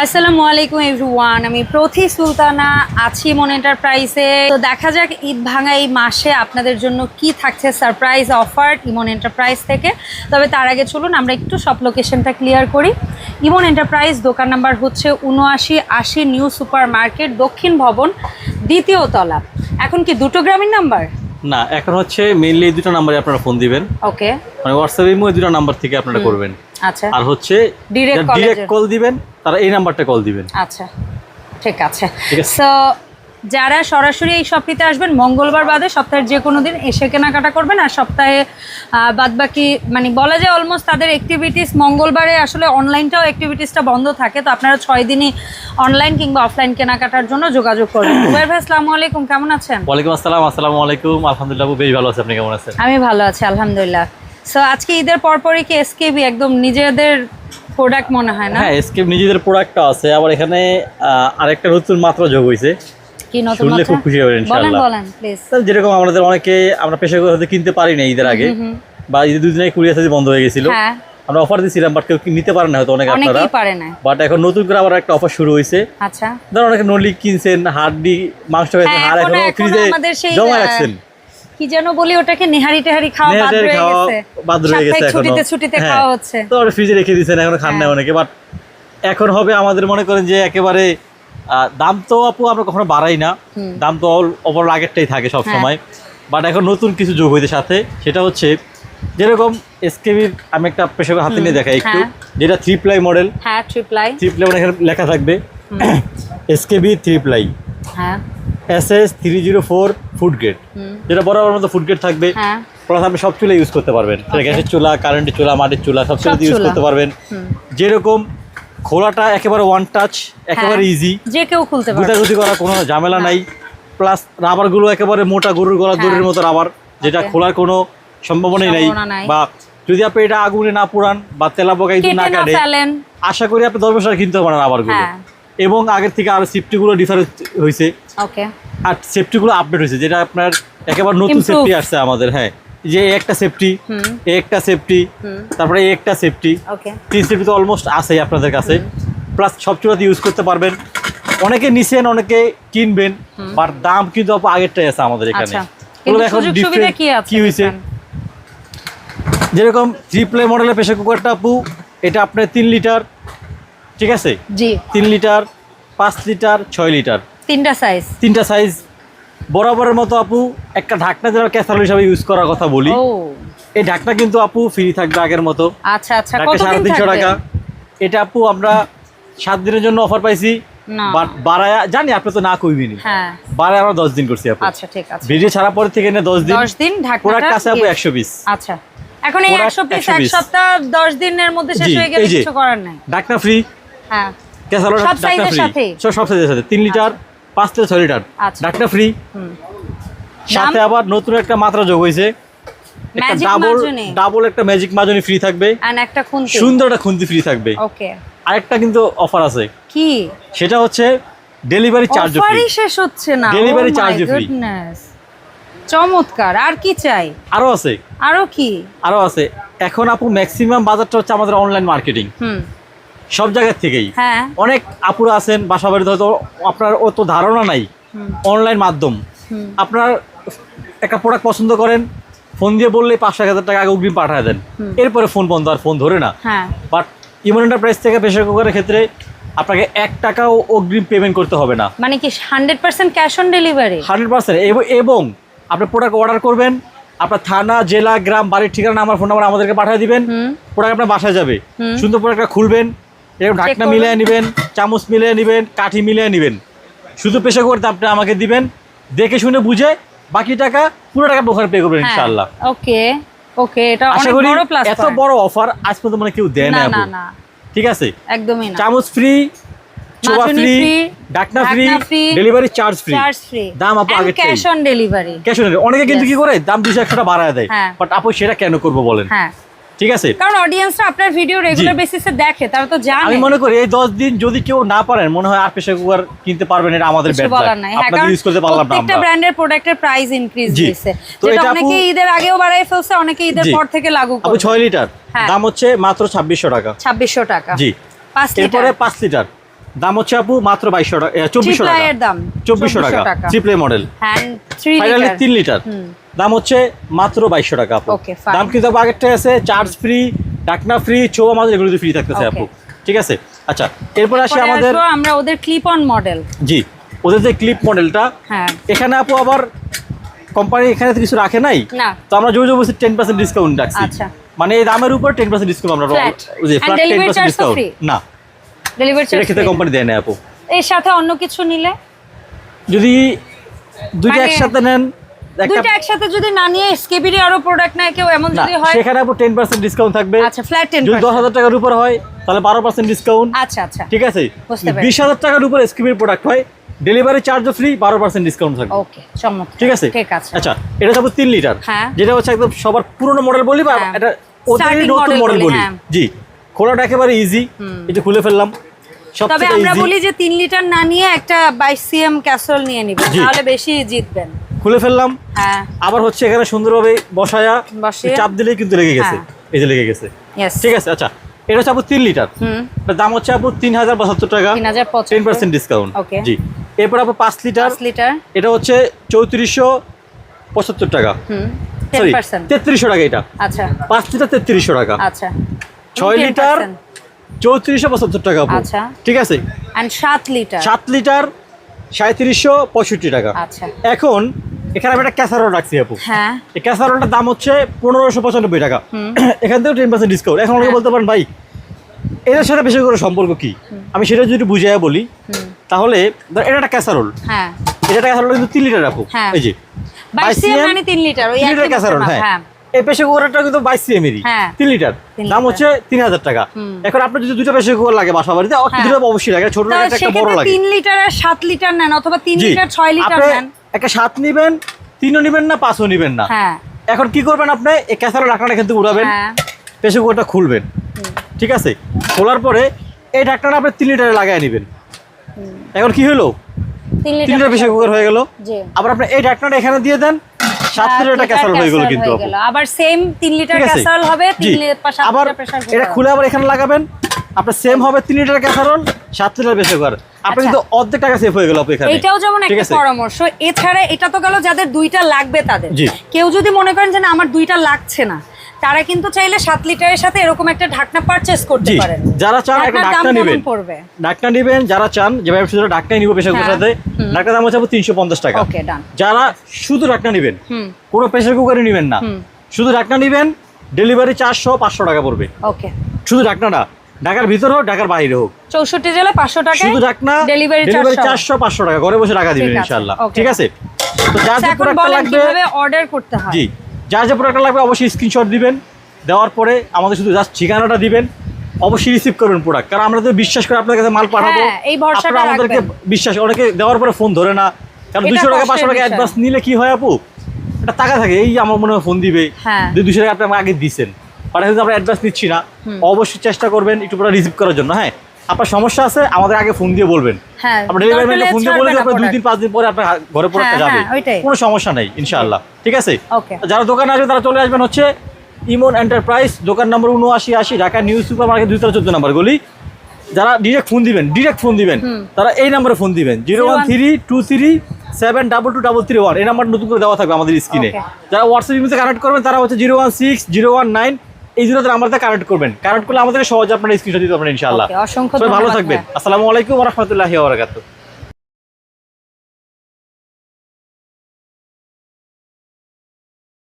আসসালামু আলাইকুম এভরিওয়ান আমি প্রতি সুলতানা আছি মন এন্টারপ্রাইজে। তো দেখা যাক ঈদ ভাঙা এই মাসে আপনাদের জন্য কি থাকছে সারপ্রাইজ অফার ইমন এন্টারপ্রাইজ থেকে। তবে তার আগে চলুন আমরা একটু সব লোকেশনটা ক্লিয়ার করি। ইমন এন্টারপ্রাইজ দোকান নাম্বার হচ্ছে উনআশি আশি নিউ সুপার মার্কেট দক্ষিণ ভবন দ্বিতীয় তলা। এখন কি দুটো গ্রামীণ নাম্বার? না এখন হচ্ছে মেইনলি দুটো নাম্বারে আপনারা ফোন দিবেন। ওকে মানে হোয়াটসঅ্যাপ ইমো দুটো নাম্বার থেকে আপনারা করবেন। আচ্ছা। আর হচ্ছে ডিরেক্ট কল দিবেন তারা এই নাম্বারটা কল দিবেন। আচ্ছা ঠিক আছে। সো যারা সরাসরি এই শপটিতে আসবেন মঙ্গলবার বাদে সপ্তাহের যে কোনো দিন এসে কেনাকাটা করবেন আর সপ্তাহে বাদ বাকি মানে বলা যায় অলমোস্ট তাদের অ্যাক্টিভিটিস মঙ্গলবারে আসলে অনলাইনটাও অ্যাক্টিভিটিসটা বন্ধ থাকে তো আপনারা ছয় দিনই অনলাইন কিংবা অফলাইন কেনাকাটার জন্য যোগাযোগ করবেন। উবের ভাই আসসালামু আলাইকুম কেমন আছেন? ওয়ালাইকুম আসসালাম আসসালামু আলাইকুম। আলহামদুলিল্লাহ বেশ ভালো আছে। আপনি কেমন আছেন? আমি ভালো আছি আলহামদুলিল্লাহ। সো আজকে ঈদের পরপরই কি এসকেবি একদম নিজেদের প্রোডাক্ট মনে হয় না? হ্যাঁ এসকেপ নিজেদের প্রোডাক্টটা আছে আবার এখানে আরেকটা নতুন মাত্র যোগ হয়েছে শুনলে? খুব খুশি হবেন ইনশাআল্লাহ। যেরকম আমাদের অনেকে আমরা পেশা করে হয়তো কিনতে পারি না ঈদের আগে বা ঈদের দুদিন আগে কুরিয়ার সার্ভিস বন্ধ হয়ে গেছিল। হ্যাঁ। আমরা অফার দিয়েছিলাম বাট কেউ কি- নিতে পারেন না হয়তো অনেক আপনারা। পারে বাট এখন নতুন করে আবার একটা অফার শুরু হয়েছে আচ্ছা। ধরুন অনেকে নলি কিনছেন হাড্ডি মাংস হ্যাঁ, আর এখনো- ফ্রিজে সেই, জমা রাখছেন। কি যেন বলি ওটাকে নেহারি টেহারি খাওয়া বাদ রয়ে গেছে। বাদ রয়ে গেছে এখনও। ছুটিতে ছুটিতে হ্যাঁ। খাওয়া হচ্ছে। তো ওরা ফ্রিজে রেখে দিয়েছেন এখন খান না হ্যাঁ। অনেকে। বাট এখন হবে আমাদের মনে করেন যে একেবারে দাম তো আপু আমরা কখনো বাড়াই না। দাম তো ওপর আগেরটাই থাকে সব হ্যাঁ। সময়। বাট এখন নতুন কিছু যোগ হইতে সাথে সেটা হচ্ছে যেরকম এসকেবির আমি একটা পেশাকে হাতে নিয়ে দেখাই একটু। যেটা থ্রি প্লাই মডেল হ্যাঁ ট্রিপ্লাই থ্রি প্লাই মানে এখানে লেখা থাকবে। এসকেবি থ্রি প্লাই হ্যাঁ। S S three zero four food grade hmm, যেটা বরাবর মতো ফুড গ্রেড থাকবে। হ্যাঁ। প্লাস আপনি সব চুলা ইউজ করতে পারবেন। গ্যাসের চুলা কারেন্টের চুলা মাটির চুলা সব চুলাতে ইউজ করতে পারবেন। যেরকম খোলাটা একেবারে ওয়ান টাচ একেবারে হ্যাঁ, ইজি যে কেউ খুলতে পারে গুটাগুটি করা কোনো ঝামেলা নাই। প্লাস রাবারগুলো একেবারে মোটা গরুর গলা হ্যাঁ। দড়ির মতো রাবার যেটা খোলার কোনো সম্ভাবনাই নাই। বা যদি আপনি এটা আগুনে না পুরান বা তেলা পোকা যদি না কেটে আশা করি আপনি দশ বছর কিনতে পারেন রাবারগুলো হ্যাঁ। এবং আগের থেকে আরও সেফটিগুলো ডিফারেন্স হয়েছে ওকে আর সেফটিগুলো আপডেট হয়েছে যেটা আপনার একেবারে নতুন সেফটি আসছে আমাদের হ্যাঁ। যে একটা সেফটি একটা সেফটি তারপরে একটা সেফটি ওকে তিন সেফটি তো অলমোস্ট আছেই আপনাদের কাছে। প্লাস সব চুলাতে ইউজ করতে পারবেন। অনেকে নিছেন অনেকে কিনবেন বাট দাম কিন্তু আগেরটাই আছে আমাদের এখানে। আচ্ছা। এখন সুবিধা কি আছে কি হয়েছে যেরকম থ্রি প্লে মডেলের প্রেশার কুকারটা আপু এটা আপনার তিন লিটার ঠিক আছে? জি। তিন লিটার পাঁচ লিটার ছয় লিটার? তিনটা সাইজ তিনটা সাইজ বরাবরের মতো আপু একটা ঢাকনা যেন ক্যাসারোল হিসাবে ইউজ করার কথা বলি। ও। এই ঢাকনা কিন্তু আপু ফ্রি থাকবে আগের মতো। আচ্ছা আচ্ছা। ঢাকা সাড়ে তিনশো টাকা। এটা আপু আমরা সাত দিনের জন্য অফার পাইছি। বাড়ায় জানি আপনি তো না কইবিনি। হ্যাঁ। বাড়ায় আমরা দশ দিন করছি আপু। আচ্ছা ঠিক আছে। ভিডিও ছাড়া পরে থেকে দশ দিন। দশ দিন প্রোডাক্ট আছে আপু একশো পিস আচ্ছা। এখন এই একশো পিস এক সপ্তাহ দশ দিনের মধ্যে শেষ হয়ে গেলে কিছু করার নাই। ঢাকনা ফ্রি হ্যাঁ। এর ফ্রি সব সাইজের সাথে? তিন লিটার পাঁচ থেকে ছয় লিটার। আচ্ছা। ঢাকনা ফ্রি সাথে আবার নতুন একটা মাত্রা যোগ হয়েছে। একটা ডাবল ডাবল একটা ম্যাজিক মাজনি ফ্রি থাকবে। একটা খুন্তি। সুন্দর একটা খুন্তি ফ্রি থাকবে। ওকে আরেকটা কিন্তু অফার আছে। কি? সেটা হচ্ছে ডেলিভারি চার্জ ফ্রি শেষ হচ্ছে না। Charge free। goodness। চমৎকার। আর কি চাই? আরও আছে। আরও কি? আরও আছে। এখন আপু ম্যাক্সিমাম বাজারটা হচ্ছে আমাদের অনলাইন মার্কেটিং হুম। সব জায়গার থেকেই। হ্যাঁ। অনেক আপুরা আছেন বাসা বাড়িতে হয়তো আপনার অত ধারণা নাই। অনলাইন মাধ্যম। আপনার একটা প্রোডাক্ট পছন্দ করেন ফোন দিয়ে বললে পাঁচশো এক হাজার টাকা আগে অগ্রিম পাঠিয়ে দেন। এরপরে ফোন বন্ধ আর ফোন ধরে না। বাট ইমন এন্টারপ্রাইজ থেকে প্রেশার কুকারের ক্ষেত্রে আপনাকে এক টাকাও অগ্রিম পেমেন্ট করতে হবে না। মানে কি hundred percent cash on delivery hundred percent এবং আপনি প্রোডাক্ট অর্ডার করবেন আপনার থানা জেলা গ্রাম বাড়ির ঠিকানা আমার ফোন নাম্বার আমাদেরকে পাঠিয়ে দিবেন। প্রোডাক্ট আপনার বাসায় যাবে। সুন্দর প্রোডাক্টটা খুলবেন এরকম ঢাকনা। মিলিয়ে নেবেন চামচ মিলিয়ে নেবেন কাঠি মিলিয়ে নেবেন। শুধু পেশা করতে আপনি আমাকে দিবেন দেখে শুনে বুঝে বাকি টাকা পুরো টাকা ওখানে পে করবেন ইনশাআল্লাহ। ওকে ওকে এটা অনেক বড় প্লাস এত বড় অফার আজ পর্যন্ত মানে কেউ দেয় না ঠিক আছে? একদমই না। চামচ ফ্রি চোবা ফ্রি ঢাকনা free delivery charge free charge free দাম আপু আগের cash on delivery cash on অনেকে কিন্তু কি করে? দাম দুশো একশোটা বাড়ায় দেয়। হ্যাঁ। বাট আপু সেটা কেন করব বলেন? হ্যাঁ। ঠিক আছে? কারণ অডিয়েন্সরা আপনার ভিডিও রেগুলার বেসিসে দেখে তারা তো জানে। আমি মনে করি এই দশ দিন যদি কেউ না পারেন মনে হয় আর প্রেসার কুকার কিনতে পারবেন এটা আমাদের ব্যাপার ব্যাড বলার নাই। হ্যাঁ ইউজ করতে পারলাম না প্রত্যেকটা ব্র্যান্ডের প্রোডাক্টের প্রাইস ইনক্রিজ হয়েছে। তো যেটা এটা অনেকে ঈদের আগেও বাড়ায় ফেলছে অনেকে ঈদের পর থেকে লাগু আপু করবে ছয় লিটার হ্যাঁ। দাম হচ্ছে মাত্র ছাব্বিশশো টাকা। ছাব্বিশশো টাকা। জি। 5 লিটার এরপরে 5 লিটার দাম হচ্ছে আপু মাত্র বাইশশো টাকা চব্বিশশো টাকা। দাম চব্বিশশো টাকা। থ্রি মডেল ফাইনালি তিন লিটার দাম হচ্ছে মাত্র বাইশশো টাকা আপু। দাম কিন্তু আপু আগেরটাই আছে চার্জ ফ্রি ডাকনা ফ্রি ছো আমাদের এগুলো ফ্রি থাকতেছে. আপু। ঠিক আছে? আচ্ছা এরপর আসি আমাদের আমরা ওদের ক্লিপ অন মডেল জি ওদের যে ক্লিপ মডেলটা হ্যাঁ। এখানে আপু আবার কোম্পানি এখানে কিছু রাখে নাই? না। তো আমরা জোর জবরদস্তি টেন পার্সেন্ট ডিসকাউন্ট রাখছি। আচ্ছা। মানে এই দামের উপর টেন পার্সেন্ট ডিসকাউন্ট আমরা না। ডেলিভারি এটা খেতে কোম্পানি দেয় না আপু এর সাথে অন্য কিছু নিলে? যদি দুইটা মানে- একসাথে নেন দুইটা একসাথে যদি না নিয়ে স্কেবিরি আরও প্রোডাক্ট নেয় কেউ এমন যদি হয় সেখানে আপু টেন পার্সেন্ট ডিসকাউন্ট থাকবে। আচ্ছা ফ্ল্যাট টেন যদি দশ হাজার টাকার উপর হয় তাহলে বারো পার্সেন্ট ডিসকাউন্ট আচ্ছা আচ্ছা। ঠিক আছে? বুঝতে পেরেছি। বিশ হাজার টাকার উপর স্কিমের প্রোডাক্ট হয় ডেলিভারি চার্জও ফ্রি বারো পার্সেন্ট ডিসকাউন্ট থাকবে। ওকে চমৎকার। ঠিক আছে? ঠিক আছে। আচ্ছা এটা হচ্ছে তিন লিটার হ্যাঁ। যেটা হচ্ছে একদম সবার পুরনো মডেল বলি বা হ্যাঁ। এটা Starting নতুন মডেল বলি, বলি। হ্যাঁ। জি। খোলাটা একেবারে ইজি এটা খুলে ফেললাম। তবে আমরা বলি যে তিন লিটার না নিয়ে একটা বাইশ সিএম ক্যাসল নিয়ে নিবেন তাহলে বেশি জিতবেন। খুলে ফেললাম। হ্যাঁ। আবার হচ্ছে এখানে সুন্দরভাবে বসায়া। চাপ দিলেই কিন্তু লেগে গেছে। হ্যাঁ। এই যে লেগে গেছে। ঠিক আছে আচ্ছা। এটা হচ্ছে আপু তিন লিটার। হুম। এটার দাম হচ্ছে আপু তিন হাজার পঁচাত্তর টাকা। 3075 টেন পার্সেন্ট ডিসকাউন্ট Okay. জি। এরপর আপু পাঁচ লিটার। পাঁচ লিটার। এটা হচ্ছে চৌত্রিশশো পঁচাত্তর টাকা। হুম। টেন সরি পার্সেন্ট তেত্রিশশো টাকা এটা। আচ্ছা। পাঁচ লিটার তেত্রিশশো টাকা। আচ্ছা। ছয় লিটার চৌত্রিশশো পঁচাত্তর টাকা। আচ্ছা। ঠিক আছে? সাত লিটার। সাত লিটার সাঁত্রিশশো পঁয়ষট্টি টাকা। আচ্ছা। এখন এখানে আমি একটা ক্যাসারোল রাখছি আপু। হ্যাঁ। এই ক্যাসারোলটার দাম হচ্ছে পনেরোশো পঁচানব্বই টাকা। এখান থেকেও টেন পার্সেন্ট ডিসকাউন্ট এখন অনেকে হ্যাঁ। বলতে পারেন ভাই এটার সাথে বেশি করে সম্পর্ক কি? আমি সেটা যদি বুঝিয়ে বলি তাহলে এটা একটা ক্যাসারোল। হ্যাঁ। এটা একটা ক্যাসারোল কিন্তু তিন লিটার আপু। হ্যাঁ। এই যে। বাইশ মানে তিন লিটার ওই লিটার ক্যাসারোল হ্যাঁ। হ্যাঁ। এই প্রেশার কুকারটা কিন্তু বাইশ সিএমেরই হ্যাঁ। তিন লিটার। দাম হচ্ছে তিন হাজার টাকা। এখন আপনার যদি দুটো প্রেশার কুকার লাগে বাসা বাড়িতে হ্যাঁ। দুটো অবশ্যই লাগে। ছোট লাগে একটা বড় লাগে। তিন লিটার আর সাত লিটার নেন অথবা তিন লিটার ছয় লিটার নেন। একটা সাত নিবেন তিনও নিবেন না পাঁচও নিবেন না। হ্যাঁ। এখন কি করবেন আপনি? এই ক্যাসারোল ঢাকনাটা কিন্তু উড়াবেন। প্রেশার কুকারটা খুলবেন। ঠিক আছে? খোলার পরে এই ঢাকনাটা আপনি তিন লিটারে লাগাই নেবেন। এখন কি হলো? তিন লিটার লিটার প্রেশার কুকার হয়ে গেল। আবার আপনি এই ঢাকনাটা এখানে দিয়ে দেন। সাত সাত লিটার লিটার ক্যাসারোল হয়ে গেল কিন্তু। আপু। গেল। আবার সেম তিন লিটার ক্যাসারোল হবে জি। লিটার আবার এটা খুলে আবার এখানে লাগাবেন। আপনার সেম হবে লিটার ক্যাসারোল সাত লিটার প্রেসার কুকার আপনি আচ্ছা। কিন্তু অর্ধেক টাকা সেভ হয়ে গেল আপু এখানে। এইটাও যেমন একটা পরামর্শ এছাড়া এটা তো গেল যাদের দুইটা লাগবে তাদের। কেউ যদি মনে করেন যে না আমার দুইটা লাগছে না তারা কিন্তু চাইলে সাত লিটারের সাথে এরকম একটা ঢাকনা পারচেস করতে পারেন। যারা চান একটা ঢাকনা নেবেন? ঢাকনা নেবেন যারা চান যে ভাই শুধু ঢাকনাই নিব প্রেশার হ্যাঁ, কুকারটাতে হুম। ঢাকনার দাম হচ্ছে তিনশো পঞ্চাশ টাকা। ওকে ডান যারা শুধু ঢাকনা নেবেন কোনো প্রেশার কুকারই নেবেন না। শুধু ঢাকনা নেবেন ডেলিভারি চারশো পাঁচশো টাকা পড়বে। ওকে শুধু ঢাকনা না ঢাকার ভিতর হোক ঢাকার বাইরে হোক। চৌষট্টি জেলা পাঁচশো টাকা শুধু ঢাকনা ডেলিভারি চারশো পাঁচশো টাকা ঘরে বসে টাকা দিবেন ইনশাল্লাহ ঠিক আছে? তো যে এখন লাগবে অর্ডার করতে হয়? জি। যার যে প্রোডাক্টটা লাগবে অবশ্যই স্ক্রিনশট দিবেন। দেওয়ার পরে আমাদের শুধু জাস্ট ঠিকানাটা দিবেন। অবশ্যই রিসিভ করবেন প্রোডাক্ট কারণ আমরা তো বিশ্বাস করে আপনার কাছে মাল পাঠাবো। হ্যাঁ, এই ভরসাটা আপনারা আমাদেরকে বিশ্বাস অনেকে দেওয়ার পরে ফোন ধরে না। কারণ দুশো টাকা পাঁচশো টাকা অ্যাডভান্স নিলে কি হয় আপু? এটা টাকা থাকে এই আমার মনে হয় ফোন দিবে। হ্যাঁ। দুই দুশো টাকা আপনি আমাকে আগে দিচ্ছেন পাঠাতে আমরা অ্যাডভান্স নিচ্ছি না। অবশ্যই চেষ্টা করবেন একটু পুরো রিসিভ করার জন্য হ্যাঁ? আপনার সমস্যা আছে আমাদের আগে ফোন দিয়ে বলবেন। হ্যাঁ আমরা ডেলিভারি ম্যানকে ফোন দিয়ে বলে দিই আপনার। দিন পাঁচ দিন পরে আপনার ঘরে হ্যাঁ, যাবে। হ্যাঁ, কোনো সমস্যা নেই ইনশাআল্লাহ। ঠিক আছে? যারা দোকানে আসবে তারা চলে আসবেন হচ্ছে ইমন এন্টারপ্রাইজ দোকান নম্বর উনআশি আশি ঢাকা নিউ সুপার মার্কেট দুই চোদ্দ নাম্বার গলি। যারা ডিরেক্ট ফোন দিবেন ডিরেক্ট ফোন দিবেন তারা এই নাম্বারে ফোন দিবেন। Zero one three two three seven double two double three one. এই নাম্বার নতুন করে দেওয়া থাকবে আমাদের স্ক্রিনে। যারা হোয়াটসঅ্যাপ কানেক্ট করবেন তারা হচ্ছে zero one six zero one nine এই জিরোতে আমাদের কানেক্ট করবেন। কানেক্ট করলে আমাদের সহজে আপনারা স্ক্রিনশট দিতে পারবেন ইনশাআল্লাহ। অসংখ্য ভালো থাকবেন। আসসালামু আলাইকুম রহমতুল্লাহি ওবরাকাতুহ